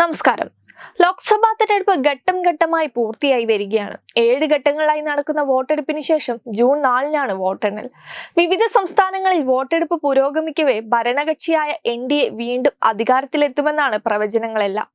നമസ്കാരം. ലോക്സഭാ തെരഞ്ഞെടുപ്പ് ഘട്ടം ഘട്ടമായി പൂർത്തിയായി വരികയാണ്. ഏഴ് ഘട്ടങ്ങളായി നടക്കുന്ന വോട്ടെടുപ്പിന് ശേഷം ജൂൺ നാലിനാണ് വോട്ടെണ്ണൽ. വിവിധ സംസ്ഥാനങ്ങളിൽ വോട്ടെടുപ്പ് പുരോഗമിക്കവേ ഭരണകക്ഷിയായ എൻ ഡി എ വീണ്ടും അധികാരത്തിലെത്തുമെന്നാണ് പ്രവചനങ്ങളെല്ലാം.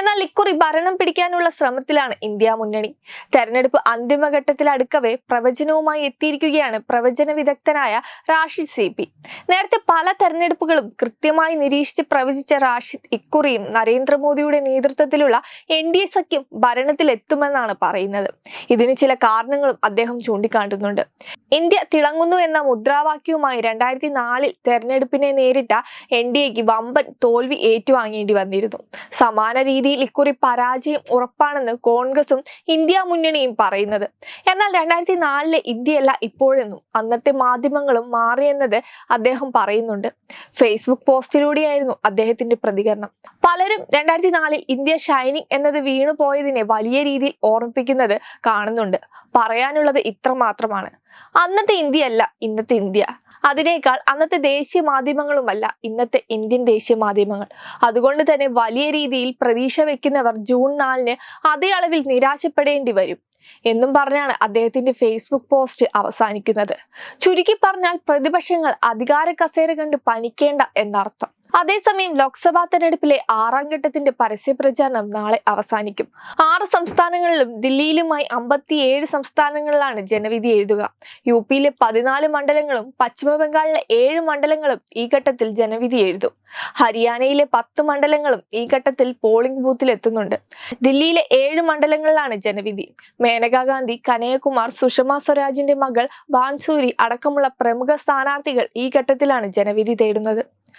എന്നാൽ ഇക്കുറി ഭരണം പിടിക്കാനുള്ള ശ്രമത്തിലാണ് ഇന്ത്യ മുന്നണി. തെരഞ്ഞെടുപ്പ് അന്തിമഘട്ടത്തിൽ അടുക്കവേ പ്രവചനവുമായി എത്തിയിരിക്കുകയാണ് പ്രവചന വിദഗ്ധനായ റാഷിദ് സി പി. നേരത്തെ പല തെരഞ്ഞെടുപ്പുകളും കൃത്യമായി നിരീക്ഷിച്ച് പ്രവചിച്ച റാഷിദ് ഇക്കുറിയും നരേന്ദ്രമോദിയുടെ നേതൃത്വത്തിലുള്ള എൻ ഡി എ സഖ്യം ഭരണത്തിലെത്തുമെന്നാണ് പറയുന്നത്. ഇതിന് ചില കാരണങ്ങളും അദ്ദേഹം ചൂണ്ടിക്കാട്ടുന്നുണ്ട്. ഇന്ത്യ തിളങ്ങുന്നു എന്ന മുദ്രാവാക്യവുമായി രണ്ടായിരത്തി നാലിൽ തെരഞ്ഞെടുപ്പിനെ നേരിട്ട എൻ ഡി എക്ക് വമ്പൻ തോൽവി ഏറ്റുവാങ്ങേണ്ടി വന്നിരുന്നു. സമാന രീതിയിൽ ഇക്കുറി പരാജയം ഉറപ്പാണെന്ന് കോൺഗ്രസും ഇന്ത്യ മുന്നണിയും പറയുന്നത്. എന്നാൽ രണ്ടായിരത്തി നാലിലെ ഇന്ത്യയല്ല ഇപ്പോഴെന്നും അന്നത്തെ മാധ്യമങ്ങളും മാറിയെന്നത് അദ്ദേഹം പറയുന്നുണ്ട്. ഫേസ്ബുക്ക് പോസ്റ്റിലൂടെയായിരുന്നു അദ്ദേഹത്തിന്റെ പ്രതികരണം. പലരും രണ്ടായിരത്തി നാലിൽ ഇന്ത്യ ഷൈനിങ് എന്നത് വീണു പോയതിനെ വലിയ രീതിയിൽ ഓർമ്മിപ്പിക്കുന്നത് കാണുന്നുണ്ട്. പറയാനുള്ളത് ഇത്ര മാത്രമാണ്. അന്നത്തെ ഇന്ത്യയല്ല ഇന്നത്തെ ഇന്ത്യ. അതിനേക്കാൾ അന്നത്തെ ദേശീയ മാധ്യമങ്ങളുമല്ല ഇന്നത്തെ ഇന്ത്യൻ ദേശീയ മാധ്യമങ്ങൾ. അതുകൊണ്ട് തന്നെ വലിയ രീതിയിൽ പ്രതീക്ഷ വെക്കുന്നവർ ജൂൺ നാലിന് അതേ അളവിൽ നിരാശപ്പെടേണ്ടി വരും എന്നും പറഞ്ഞാണ് അദ്ദേഹത്തിന്റെ ഫേസ്ബുക്ക് പോസ്റ്റ് അവസാനിക്കുന്നത്. ചുരുക്കി പറഞ്ഞാൽ പ്രതിപക്ഷങ്ങൾ അധികാര കസേര കണ്ട് പനിക്കേണ്ട എന്നർത്ഥം. അതേസമയം ലോക്സഭാ തെരഞ്ഞെടുപ്പിലെ ആറാം ഘട്ടത്തിന്റെ പരസ്യ പ്രചാരണം നാളെ അവസാനിക്കും. ആറ് സംസ്ഥാനങ്ങളിലും ദില്ലിയിലുമായി അമ്പത്തിയേഴ് സംസ്ഥാനങ്ങളിലാണ് ജനവിധി എഴുതുക. യു പിയിലെ പതിനാല് മണ്ഡലങ്ങളും പശ്ചിമബംഗാളിലെ ഏഴ് മണ്ഡലങ്ങളും ഈ ഘട്ടത്തിൽ ജനവിധി എഴുതും. ഹരിയാനയിലെ പത്ത് മണ്ഡലങ്ങളും ഈ ഘട്ടത്തിൽ പോളിംഗ് ബൂത്തിൽ എത്തുന്നുണ്ട്. ദില്ലിയിലെ ഏഴ് മണ്ഡലങ്ങളിലാണ് ജനവിധി. മേനകാ ഗാന്ധി കനയകുമാർ സുഷമ സ്വരാജിന്റെ മകൾ ബാൻസൂരി അടക്കമുള്ള പ്രമുഖ സ്ഥാനാർത്ഥികൾ ഈ ഘട്ടത്തിലാണ് ജനവിധി തേടുന്നത്.